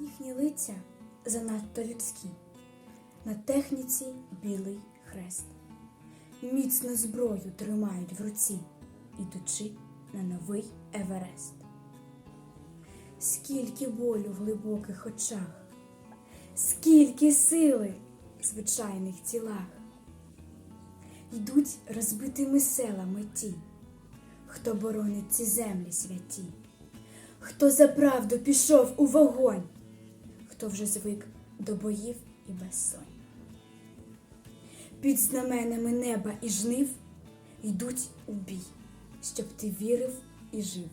Їхні лиця занадто людські, на техніці білий хрест. Міцно зброю тримають в руці, ідучи на новий Еверест. Скільки болю в глибоких очах, скільки сили в звичайних тілах. Йдуть розбитими селами ті, хто боронить ці землі святі, хто за правду пішов у вогонь, хто вже звик до боїв і безсонь. Під знаменами неба і жнив йдуть у бій, щоб ти вірив і жив.